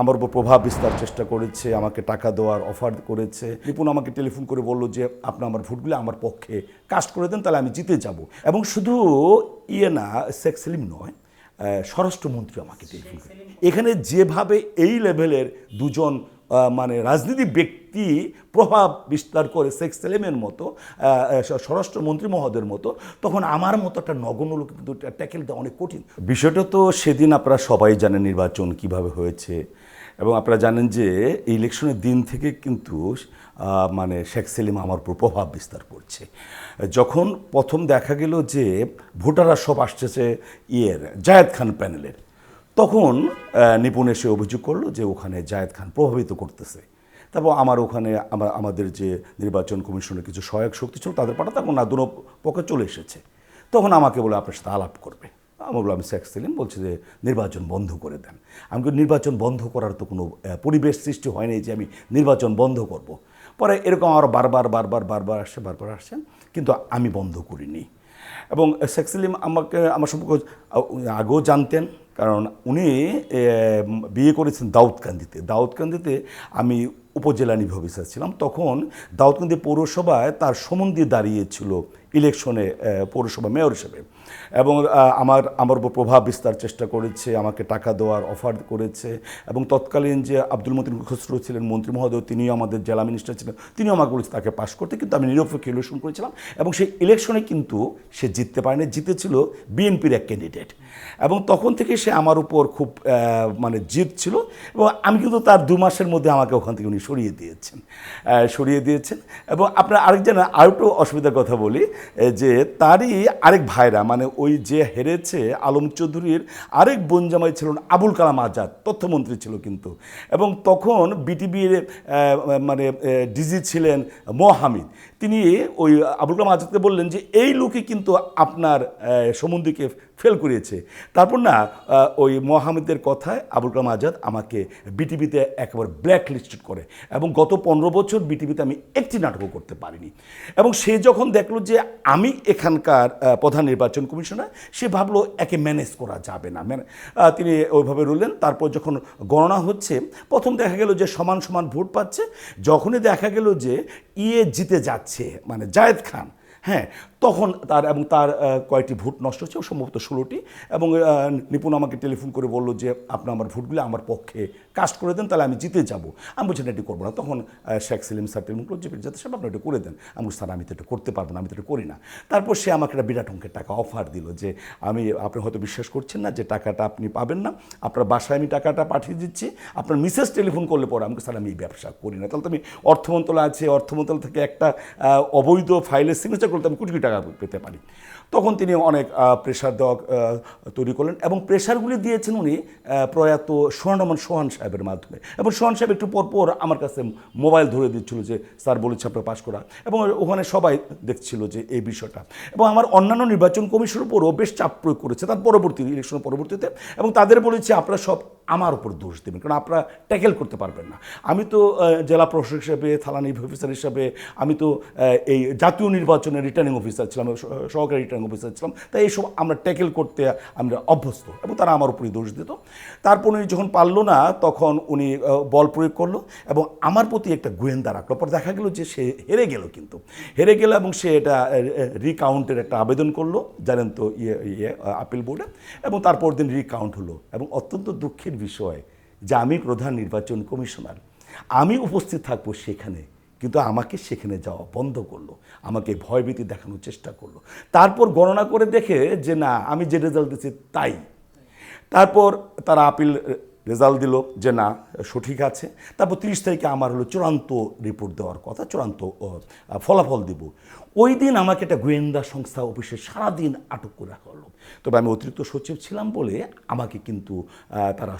আমার উপর প্রভাব বিস্তার চেষ্টা করেছে আমাকে টাকা দেওয়ার অফার করেছে। রিপুন আমাকে টেলিফোন করে বলল যে আপনি আমার ভোটগুলো আমার পক্ষে কাস্ট করে দেন তাহলে আমি জিতে যাব। এবং শুধু ইয়ে না শেখ সেলিম নয় স্বরাষ্ট্রমন্ত্রী আমাকে টেলিফোন করে। এখানে যেভাবে এই লেভেলের দুজন মানে রাজনীতি ব্যক্তি প্রভাব বিস্তার করে শেখ সেলিমের মতো স্বরাষ্ট্রমন্ত্রী মহোদয়ের মতো তখন আমার মতো একটা নগণ্য লোক কিন্তু ট্যাকেল দেওয়া অনেক কঠিন। বিষয়টা তো সেদিন আপনারা সবাই জানেন নির্বাচন কীভাবে হয়েছে। এবং আপনারা জানেন যে এই ইলেকশনের দিন থেকে কিন্তু মানে শেখ সেলিম আমার উপর প্রভাব বিস্তার করছে। যখন প্রথম দেখা গেল যে ভোটাররা সব আসতেছে ইয়ের, জায়েদ খান প্যানেলের তখন নিপুণ এসে অভিযোগ করল যে ওখানে জায়েদ খান প্রভাবিত করতেছে। তারপর আমার ওখানে আমা- আমাদের যে নির্বাচন কমিশনের কিছু সহায়ক শক্তি ছিল তাদের পাঠা তখন না দুনো পক্ষে চলে এসেছে। তখন আমাকে বলে আপনার সাথে আলাপ করবে। আমি বললাম শেখ সেলিম বলছে যে নির্বাচন বন্ধ করে দেন। আমি নির্বাচন বন্ধ করার তো কোনো পরিবেশ সৃষ্টি হয়নি যে আমি নির্বাচন বন্ধ করব। পরে এরকম আরও বারবার বারবার বারবার আসছে, বারবার আসছেন কিন্তু আমি বন্ধ করিনি। এবং শেখ সেলিম আমাকে, আমার সম্পর্কে আগেও জানতেন, কারণ উনি বিয়ে করেছেন দাউদকান্দিতে। দাউদকান্দিতে আমি উপজেলা নির্বাহী অফিসার ছিলাম। তখন দাউদকান্দি পৌরসভায় তার সম্বন্ধী দাঁড়িয়েছিল ইলেকশনে পৌরসভা মেয়র হিসেবে। এবং আমার আমার উপর প্রভাব বিস্তার চেষ্টা করেছে, আমাকে টাকা দেওয়ার অফার করেছে এবং তৎকালীন যে আব্দুল মতিন খসরু ছিলেন মন্ত্রী মহোদয়, তিনিও আমাদের জেলা মিনিস্টার ছিলেন, তিনিও আমাকে বলেছে তাকে পাশ করতে। কিন্তু আমি নিরপেক্ষ ইলেকশন করেছিলাম এবং সেই ইলেকশনে কিন্তু সে জিততে পারেনি, জিতেছিল বিএনপির এক ক্যান্ডিডেট। এবং তখন থেকে সে আমার উপর খুব মানে জিত ছিল এবং আমি কিন্তু তার দু মাসের মধ্যে আমাকে ওখান থেকে উনি সরিয়ে দিয়েছেন সরিয়ে দিয়েছেন। এবং আপনার আরেক আরেকজন আরেকটু অসুবিধার কথা বলি যে তারই আরেক ভাইরা মানে ওই যে হেরেছে আলম চৌধুরীর আরেক বোনজামাই ছিলেন আবুল কালাম আজাদ, তথ্যমন্ত্রী ছিল কিন্তু। এবং তখন বিটিভির মানে ডিজি ছিলেন মোহামিদ তিনি ওই আবুল কালাম আজাদকে বললেন যে, এই লোকই কিন্তু আপনার সম্বন্ধীকে ফেল করিয়েছে। তারপর না ওই মোহাম্মদের কথায় আবুল কালাম আজাদ আমাকে বিটিভিতে একেবারে ব্ল্যাক লিস্টেড করে এবং গত পনেরো বছর বিটিভিতে আমি একটি নাটকও করতে পারিনি। এবং সে যখন দেখল যে আমি এখানকার প্রধান নির্বাচন কমিশনার, সে ভাবলো একে ম্যানেজ করা যাবে না। তিনি ওইভাবে রুলেন তারপর যখন গণনা হচ্ছে, প্রথম দেখা গেল যে সমান সমান ভোট পাচ্ছে। যখনই দেখা গেল যে ইয়ে জিতে যাচ্ছে মানে জায়েদ খান হ্যাঁ তখন তার এবং তার কয়েকটি ভোট নষ্ট হচ্ছে সম্ভবত ষোলোটি। এবং নিপুণ আমাকে টেলিফোন করে বলল যে, আপনি আমার ভোটগুলো আমার পক্ষে কাস্ট করে দেন, তাহলে আমি জিতে যাব। আমি বলছি, না, এটি করব না। তখন শেখ সেলিম স্যার টেলিফোন করল যে যাতে সাহেব, আপনি এটা করে দেন। আমি স্যার, আমি তো এটা করতে পারব না, আমি তো এটা করি না। তারপর সে আমাকে একটা বিরাট অঙ্কের টাকা অফার দিল যে, আমি, আপনি হয়তো বিশ্বাস করছেন না যে, টাকাটা আপনি পাবেন না। আপনার বাসায় আমি টাকাটা পাঠিয়ে দিচ্ছি। আপনার মিসেস টেলিফোন করলে পরে। আমাকে স্যার, আমি এই ব্যবসা করি না। তাহলে তো আমি অর্থ মন্ত্রণালয় আছে, অর্থ মন্ত্রণালয় থেকে একটা অবৈধ ফাইলের সিগনেচার করলে আমি কোটি কোটি টাকা পেতে পারি। তখন তিনি অনেক প্রেশার দেওয়া তৈরি করলেন এবং প্রেশারগুলি দিয়েছেন উনি প্রয়াত সোহানরমান সোহান সাহেবের মাধ্যমে। এবং সোহান সাহেব একটু পর পর আমার কাছে মোবাইল ধরে দিচ্ছিল যে, স্যার বলেছে আপনার পাশ করা। এবং ওখানে সবাই দেখছিল যে, এই বিষয়টা। এবং আমার অন্যান্য নির্বাচন কমিশনের উপরও বেশ চাপ প্রয়োগ করেছে, তার পরবর্তী ইলেকশনের পরবর্তীতে। এবং তাদের বলেছে, আপনারা সব আমার উপর দোষ দেবেন, কারণ আপনারা ট্যাকেল করতে পারবেন না। আমি তো জেলা প্রশাসক হিসেবে নির্বাহী অফিসার হিসাবে, আমি তো এই জাতীয় নির্বাচনের রিটার্নিং অফিসার ছিলাম সহকারী রিটার্নিং অফিসার ছিলাম। তাই এইসব আমরা ট্যাকেল করতে আমরা অভ্যস্ত, এবং তারা আমার উপরই দোষ দিত। তারপর উনি যখন পারল না, তখন উনি বল প্রয়োগ করল, এবং আমার প্রতি একটা গোয়েন্দা রাখল। পর দেখা গেল যে সে হেরে গেল কিন্তু। হেরে গেল এবং সে এটা রিকাউন্টের একটা আবেদন করল, জানেন তো ইয়ে ইয়ে আপিল বোর্ডে এবং তারপর দিন রিকাউন্ট হলো, এবং অত্যন্ত দুঃখের বিষয় যে আমি প্রধান নির্বাচন কমিশনার, আমি উপস্থিত থাকব সেখানে, কিন্তু আমাকে সেখানে যাওয়া বন্ধ করল, আমাকে ভয়ভীতি দেখানোর চেষ্টা করল। তারপর গণনা করে দেখে যে না, আমি যে রেজাল্ট দিচ্ছি তাই। তারপর তারা আপিল রেজাল্ট দিল যে না, সঠিক আছে। তারপর তিরিশ তারিখে আমার হলো চূড়ান্ত রিপোর্ট দেওয়ার কথা, চূড়ান্ত ফলাফল দিব। ওই দিন আমাকে একটা গোয়েন্দা সংস্থা অফিসে সারাদিন আটক করে রাখা হলো। তবে আমি অতিরিক্ত সচিব ছিলাম বলে আমাকে কিন্তু তারা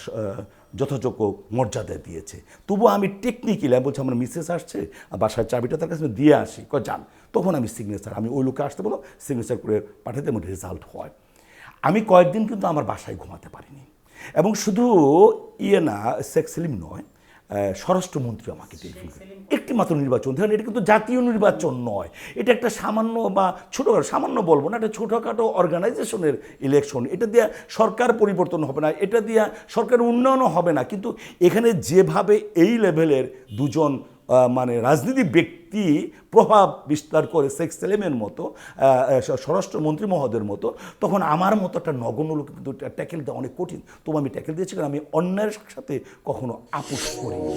যথাযোগ্য মর্যাদা দিয়েছে। তবুও আমি টেকনিক্যালি বলছি আমার মিসেস আসছে বাসার চাবিটা তার কাছে দিয়ে আসি। ক যান। তখন আমি সিগনেচার আমি ওই লোকে আসতে বলো সিগনেচার করে পাঠাতে আমার রেজাল্ট হয়। আমি কয়েকদিন কিন্তু আমার বাসায় ঘুমাতে পারিনি। এবং শুধু ইয়ে না শেখ সেলিম নয় স্বরাষ্ট্রমন্ত্রী আমাকে টেলিফোন একটি মাত্র নির্বাচন। ধরেন এটা কিন্তু জাতীয় নির্বাচন নয়। এটা একটা সামান্য বা ছোটো সামান্য বলব না একটা ছোটোখাটো অর্গানাইজেশনের ইলেকশন এটা দিয়ে সরকার পরিবর্তন হবে না এটা দিয়ে সরকার উন্নয়নও হবে না। কিন্তু এখানে যেভাবে এই লেভেলের দুজন মানে রাজনীতি ব্যক্তি প্রভাব বিস্তার করে সেক্স সেলেমের মতো স্বরাষ্ট্রমন্ত্রী মহোদয়ের মতো, তখন আমার মতো একটা নগণ্য লোক কিন্তু ট্যাকেল দেওয়া অনেক কঠিন। তবু আমি ট্যাকেল দিয়েছি কারণ আমি অন্যায়ের সাথে কখনো আপোষ করিনি।